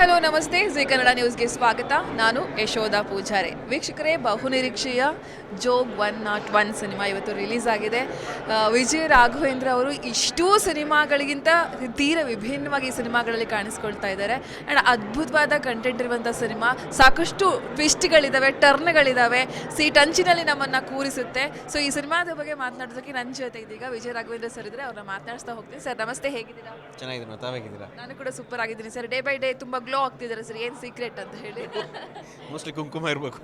Hello ನಮಸ್ತೆ. G Kannada ನ್ಯೂಸ್ಗೆ ಸ್ವಾಗತ. ನಾನು ಯಶೋಧ ಪೂಜಾರಿ. ವೀಕ್ಷಕರೇ ಬಹುನಿರೀಕ್ಷೆಯ Jog one nought one cinema ಇವತ್ತು ರಿಲೀಸ್ ಆಗಿದೆ. ವಿಜಯ್ ರಾಘವೇಂದ್ರ ಅವರು ಇಷ್ಟೂ ಸಿನಿಮಾಗಳಿಗಿಂತ ತೀರ ವಿಭಿನ್ನವಾಗಿ ಈ ಸಿನಿಮಾಗಳಲ್ಲಿ ಕಾಣಿಸ್ಕೊಳ್ತಾ ಇದ್ದಾರೆ. ಆ್ಯಂಡ್ ಅದ್ಭುತವಾದ ಕಂಟೆಂಟ್ ಇರುವಂಥ ಸಿನಿಮಾ. ಸಾಕಷ್ಟು ಟ್ವಿಸ್ಟ್ಗಳಿದ್ದಾವೆ ಟರ್ನ್ಗಳಿದ್ದಾವೆ ಸೀಟ್ ಅಂಚಿನಲ್ಲಿ ನಮ್ಮನ್ನು ಕೂರಿಸುತ್ತೆ. ಸೊ ಈ ಸಿನಿಮಾದ ಬಗ್ಗೆ ಮಾತನಾಡೋದಕ್ಕೆ ನನ್ನ ಜೊತೆ ಇದೀಗ ವಿಜಯ್ ರಾಘವೇಂದ್ರ ಸರ್ ಇದ್ದರೆ ಅವ್ರನ್ನ ಮಾತನಾಡಿಸ್ತಾ ಹೋಗ್ತೀನಿ. ಸರ್ ನಮಸ್ತೆ. ಹೇಗಿದ್ದೀರಾ? ಚೆನ್ನಾಗಿದ್ದೀನಿ. ತಾವೇಗಿದ್ದೀರಾ ನಾನು ಕೂಡ ಸೂಪರ್ ಆಗಿದ್ದೀನಿ. ಸರ್ ಡೇ ಬೈ ಡೇ ತುಂಬಾ ಗ್ಲೋ ಆಗ್ತಿದ್ದಾರೆ ಸರ್ ಏನು ಸೀಕ್ರೆಟ್ ಅಂತ ಹೇಳಿ. ಮೋಸ್ಟ್ಲಿ ಕುಂಕುಮ ಇರಬೇಕು.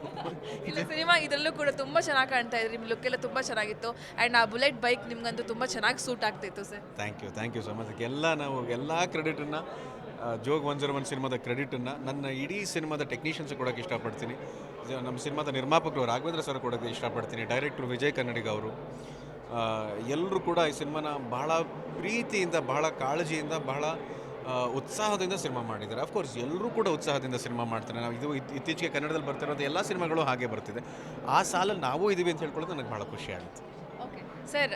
ಇಲ್ಲ ಸಿನಿಮಾ ಇದರಲ್ಲೂ ಕೂಡ ತುಂಬಾ ಚೆನ್ನಾಗಿ ಕಾಣ್ತಾ ಇದ್ರಿ ನಿಮ್ಮ ಲುಕ್ ಎಲ್ಲ ತುಂಬಾ ಚೆನ್ನಾಗಿತ್ತು. ಆ್ಯಂಡ್ ಆ ಬುಲೆಟ್ ಬೈಕ್ ನಿಮ್ಗಂತೂ ತುಂಬಾ ಚೆನ್ನಾಗಿ ಸೂಟ್ ಆಗ್ತಿತ್ತು sir. Thank you thank you so much ಎಲ್ಲ ನಾವು ಎಲ್ಲ ಕ್ರೆಡಿಟನ್ನು ಜೋಗ್ ಒನ್ ಜೀರೋ ಒನ್ ಸಿನಿಮಾದ ಕ್ರೆಡಿಟನ್ನು ನನ್ನ ಇಡೀ ಸಿನಿಮಾದ ಟೆಕ್ನಿಷಿಯನ್ಸ್ ಕೊಡೋಕ್ಕೆ ಇಷ್ಟಪಡ್ತೀನಿ. ನಮ್ಮ ಸಿನಿಮಾದ ನಿರ್ಮಾಪಕರು ರಾಘವೇಂದ್ರ ಸರ್ ಕೊಡೋಕ್ಕೆ ಇಷ್ಟಪಡ್ತೀನಿ ಡೈರೆಕ್ಟ್ರು ವಿಜಯ್ ಕನ್ನಡಿಗ ಅವರು. ಎಲ್ಲರೂ ಕೂಡ ಈ ಸಿನಿಮಾನ ಬಹಳ ಪ್ರೀತಿಯಿಂದ ಬಹಳ ಕಾಳಜಿಯಿಂದ ಬಹಳ ಉತ್ಸಾಹದಿಂದ ಸಿನಿಮಾ ಮಾಡಿದ್ದಾರೆ. ಅಫ್ಕೋರ್ಸ್ ಎಲ್ಲರೂ ಕೂಡ ಉತ್ಸಾಹದಿಂದ ಸಿನಿಮಾ ಮಾಡ್ತಾರೆ. ನಾವು ಇದು ಇತ್- ಇತ್ತೀಚೆಗೆ ಕನ್ನಡದಲ್ಲಿ ಬರ್ತಿರೋದು ಎಲ್ಲ ಸಿನಿಮಾಗಳು ಹಾಗೆ ಬರ್ತಿದೆ. ಆ ಸಾಲಲ್ಲಿ ನಾವು ಇದ್ದೀವಿ ಅಂತ ಹೇಳ್ಕೊಳ್ಳೋದು ನನಗೆ ಭಾಳ ಖುಷಿ ಆಗುತ್ತೆ. ಸರ್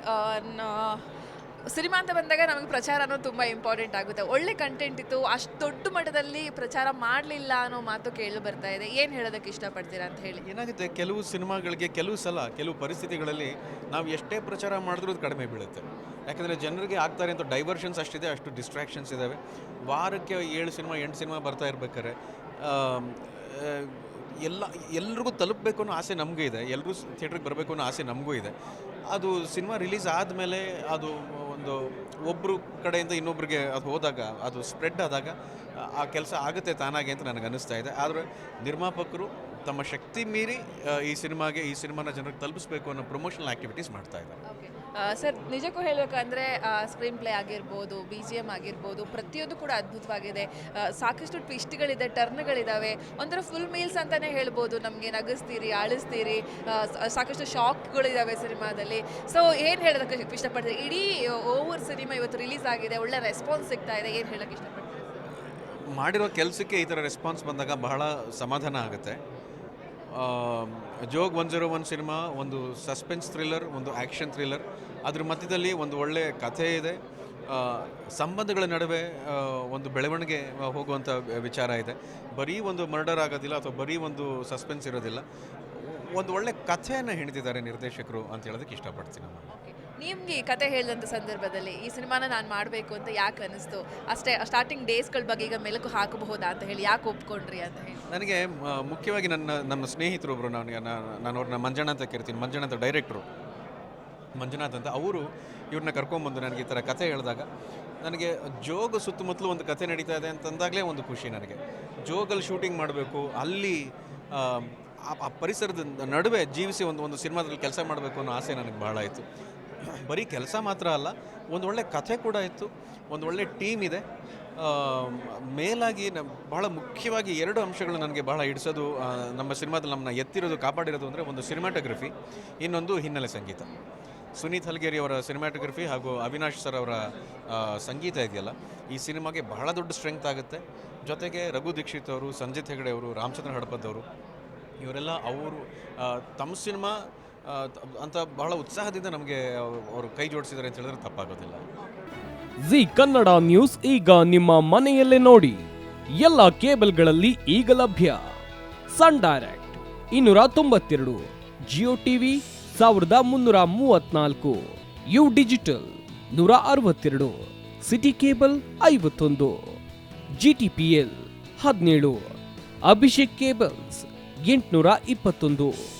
ಸಿನಿಮಾ ಅಂತ ಬಂದಾಗ ನಮಗೆ ಪ್ರಚಾರ ಅನ್ನೋದು ತುಂಬ ಇಂಪಾರ್ಟೆಂಟ್ ಆಗುತ್ತೆ. ಒಳ್ಳೆ ಕಂಟೆಂಟ್ ಇತ್ತು, ಅಷ್ಟು ದೊಡ್ಡ ಮಟ್ಟದಲ್ಲಿ ಪ್ರಚಾರ ಮಾಡಲಿಲ್ಲ ಅನ್ನೋ ಮಾತು ಕೇಳಿ ಬರ್ತಾ ಇದೆ. ಏನು ಹೇಳೋದಕ್ಕೆ ಇಷ್ಟಪಡ್ತೀರಾ ಅಂತ ಹೇಳಿ. ಏನಾಗುತ್ತೆ, ಕೆಲವು ಸಿನಿಮಾಗಳಿಗೆ ಕೆಲವು ಸಲ, ಕೆಲವು ಪರಿಸ್ಥಿತಿಗಳಲ್ಲಿ ನಾವು ಎಷ್ಟೇ ಪ್ರಚಾರ ಮಾಡಿದ್ರೂ ಕಡಿಮೆ ಬೀಳುತ್ತೆ. ಯಾಕಂದರೆ ಜನರಿಗೆ ಆಗ್ತಾರೆ ಅಂತ ಡೈವರ್ಷನ್ಸ್ ಅಷ್ಟಿದೆ, ಅಷ್ಟು ಡಿಸ್ಟ್ರಾಕ್ಷನ್ಸ್ ಇದ್ದಾವೆ ವಾರಕ್ಕೆ ಏಳು ಸಿನಿಮಾ, ಎಂಟು ಸಿನಿಮಾ ಬರ್ತಾ ಇರ್ಬೇಕಾದ್ರೆ ಎಲ್ಲ, ಎಲ್ರಿಗೂ ತಲುಪಬೇಕು ಅನ್ನೋ ಆಸೆ ನಮಗೂ ಇದೆ. ಎಲ್ಲರೂ ಥಿಯೇಟ್ರಿಗೆ ಬರಬೇಕು ಅನ್ನೋ ಆಸೆ ನಮಗೂ ಇದೆ. ಅದು ಸಿನಿಮಾ ರಿಲೀಸ್ ಆದಮೇಲೆ ಅದು ಒಂದು ಒಬ್ಬರು ಕಡೆಯಿಂದ ಇನ್ನೊಬ್ರಿಗೆ ಅದು ಹೋದಾಗ, ಅದು ಸ್ಪ್ರೆಡ್ ಆದಾಗ, ಆ- ಕೆಲಸ ಆಗುತ್ತೆ ತಾನಾಗೆ ಅಂತ ನನಗೆ ಅನ್ನಿಸ್ತಾ ಇದೆ. ಆದರೆ ನಿರ್ಮಾಪಕರು ತಮ್ಮ ಶಕ್ತಿ ಮೀರಿ ಈ ಸಿನಿಮಾಗೆ, ಈ ಸಿನಿಮಾನ ಜನರಿಗೆ ತಲುಪಿಸ್ಬೇಕು ಅನ್ನೋ ಪ್ರಮೋಷನಲ್ ಆ್ಯಕ್ಟಿವಿಟೀಸ್ ಮಾಡ್ತಾ ಇದ್ದಾರೆ. ಸರ್, ನಿಜಕ್ಕೂ ಹೇಳಬೇಕಂದ್ರೆ ಸ್ಕ್ರೀನ್ ಪ್ಲೇ ಆಗಿರ್ಬೋದು ಬಿ ಜಿ ಎಂ ಆಗಿರ್ಬೋದು, ಪ್ರತಿಯೊಂದು ಕೂಡ ಅದ್ಭುತವಾಗಿದೆ. ಸಾಕಷ್ಟು ಟ್ವಿಸ್ಟ್ಗಳಿದೆ ಟರ್ನ್ಗಳಿದ್ದಾವೆ ಒಂಥರ ಫುಲ್ ಮೀಲ್ಸ್ ಅಂತಲೇ ಹೇಳ್ಬೋದು. ನಮಗೆ ನಗಿಸ್ತೀರಿ ಆಳಿಸ್ತೀರಿ ಸಾಕಷ್ಟು ಶಾಕ್ಗಳಿದ್ದಾವೆ ಸಿನಿಮಾದಲ್ಲಿ. ಸೊ ಏನು ಹೇಳೋದಕ್ಕೆ ಇಷ್ಟಪಡ್ತೀರಿ? ಇಡೀ ಓವರ್ ಸಿನಿಮಾ ಇವತ್ತು ರಿಲೀಸ್ ಆಗಿದೆ, ಒಳ್ಳೆ ರೆಸ್ಪಾನ್ಸ್ ಸಿಗ್ತಾ ಇದೆ. ಏನು ಹೇಳೋಕ್ಕೆ ಇಷ್ಟಪಡ್ತೀರಿ? ಮಾಡಿರೋ ಕೆಲಸಕ್ಕೆ ಈ ಥರ ರೆಸ್ಪಾನ್ಸ್ ಬಂದಾಗ ಬಹಳ ಸಮಾಧಾನ ಆಗುತ್ತೆ. Jog one zero one cinema, ಒಂದು ಸಸ್ಪೆನ್ಸ್ ಥ್ರಿಲ್ಲರ್, ಒಂದು ಆ್ಯಕ್ಷನ್ ಥ್ರಿಲ್ಲರ್. ಅದ್ರ ಮಧ್ಯದಲ್ಲಿ ಒಂದು ಒಳ್ಳೆಯ ಕಥೆ ಇದೆ. ಸಂಬಂಧಗಳ ನಡುವೆ ಒಂದು ಬೆಳವಣಿಗೆ ಹೋಗುವಂಥ ವಿಚಾರ ಇದೆ. ಬರೀ ಒಂದು ಮರ್ಡರ್ ಆಗೋದಿಲ್ಲ ಅಥವಾ ಬರೀ ಒಂದು ಸಸ್ಪೆನ್ಸ್ ಇರೋದಿಲ್ಲ. ಒಂದು ಒಳ್ಳೆ ಕಥೆಯನ್ನು ಹಿಡಿದಿದ್ದಾರೆ ನಿರ್ದೇಶಕರು ಅಂತ ಹೇಳೋದಕ್ಕೆ ಇಷ್ಟಪಡ್ತೀನಿ ನಾನು. ನಿಮ್ಗೆ ಈ ಕತೆ ಹೇಳಿದಂಥ ಸಂದರ್ಭದಲ್ಲಿ ಈ ಸಿನಿಮಾನ ನಾನು ಮಾಡಬೇಕು ಅಂತ ಯಾಕೆ ಅನಿಸ್ತು? ಅಷ್ಟೇ ಸ್ಟಾರ್ಟಿಂಗ್ ಡೇಸ್ಗಳ ಬಗ್ಗೆ ಈಗ ಮೆಲುಕು ಹಾಕಬಹುದಾ ಅಂತ ಹೇಳಿ ಯಾಕೆ ಒಪ್ಕೊಂಡ್ರಿ ಅಂತ ಹೇಳಿ. ನನಗೆ ಮುಖ್ಯವಾಗಿ ನನ್ನ ನನ್ನ ಸ್ನೇಹಿತರು ಒಬ್ಬರು ನನಗೆ ನಾನು ನಾನು ಅವ್ರನ್ನ ಮಂಜಣ್ಣ ಅಂತ ಕರಿತೀನಿ. ಅಂತ ಡೈರೆಕ್ಟ್ರು ಮಂಜುನಾಥ್ ಅಂತ. ಅವರು ಇವ್ರನ್ನ ಕರ್ಕೊಂಬಂದು ನನಗೆ ಈ ಥರ ಕತೆ ಹೇಳಿದಾಗ ನನಗೆ ಜೋಗ ಸುತ್ತಮುತ್ತಲು ಒಂದು ಕತೆ ನಡೀತಾ ಇದೆ ಅಂತಂದಾಗಲೇ ಒಂದು ಖುಷಿ ನನಗೆ. ಜೋಗಲ್ಲಿ ಶೂಟಿಂಗ್ ಮಾಡಬೇಕು, ಅಲ್ಲಿ, ಆ ಪರಿಸರದ ನಡುವೆ ಜೀವಿಸಿ ಒಂದು ಒಂದು ಸಿನಿಮಾದಲ್ಲಿ ಕೆಲಸ ಮಾಡಬೇಕು ಅನ್ನೋ ಆಸೆ ನನಗೆ ಭಾಳ ಆಯಿತು. ಬರೀ ಕೆಲಸ ಮಾತ್ರ ಅಲ್ಲ, ಒಂದು ಒಳ್ಳೆ ಕಥೆ ಕೂಡ ಇತ್ತು, ಒಂದು ಒಳ್ಳೆ ಟೀಮ್ ಇದೆ. ಮೇಲಾಗಿ ನ, ಬಹಳ ಮುಖ್ಯವಾಗಿ ಎರಡು ಅಂಶಗಳು ನನಗೆ ಬಹಳ ಹಿಡಿಸೋದು ನಮ್ಮ ಸಿನಿಮಾದಲ್ಲಿ ನಮ್ಮನ್ನ ಎತ್ತಿರೋದು, ಕಾಪಾಡಿರೋದು ಅಂದರೆ ಒಂದು ಸಿನಿಮಾಟೋಗ್ರಫಿ, ಇನ್ನೊಂದು ಹಿನ್ನೆಲೆ ಸಂಗೀತ. ಸುನೀತ್ ಹಲ್ಗೇರಿ ಅವರ ಸಿನಿಮಾಟೋಗ್ರಫಿ ಹಾಗೂ ಅವಿನಾಶ್ ಸರ್ ಅವರ ಸಂಗೀತ ಇದೆಯಲ್ಲ, ಈ ಸಿನಿಮಾಗೆ ಬಹಳ ದೊಡ್ಡ ಸ್ಟ್ರೆಂಗ್ತ್ ಆಗುತ್ತೆ. ಜೊತೆಗೆ ರಘು ದೀಕ್ಷಿತ್ ಅವರು, ಸಂಜಿತ್ ಹೆಗಡೆ ಅವರು, ರಾಮಚಂದ್ರ ಹಡಪದ್ ಅವರು, ಇವರೆಲ್ಲ ಅವರು ತಮ್ಮ ಸಿನಿಮಾ ಅಂತ ಬಹಳ ಉತ್ಸಾಹದಿಂದ ನಮಗೆ ಅವರು ಕೈ ಜೋಡಿಸಿದ್ದಾರೆ ಅಂತ ಹೇಳಿದ್ರೆ ತಪ್ಪಾಗೋದಿಲ್ಲ. ಜಿ ಕನ್ನಡ ನ್ಯೂಸ್ ಈಗ ನಿಮ್ಮ ಮನೆಯಲ್ಲೇ ನೋಡಿ. ಎಲ್ಲ ಕೇಬಲ್ಗಳಲ್ಲಿ ಈಗ ಲಭ್ಯ. ಸನ್ ಡೈರೆಕ್ಟ್ ಇನ್ನೂರ ತೊಂಬತ್ತೆರಡು, ಜಿಯೋ ಟಿವಿ ಸಾವಿರದ ಮುನ್ನೂರ ಮೂವತ್ನಾಲ್ಕು, ಯು ಡಿಜಿಟಲ್ ನೂರ ಅರವತ್ತೆರಡು, ಸಿಟಿ ಕೇಬಲ್ ಐವತ್ತೊಂದು ಜಿ ಟಿ ಪಿ ಎಲ್ ಹದಿನೇಳು, ಅಭಿಷೇಕ್ ಕೇಬಲ್ಸ್ ಎಂಟುನೂರ ಇಪ್ಪತ್ತೊಂದು.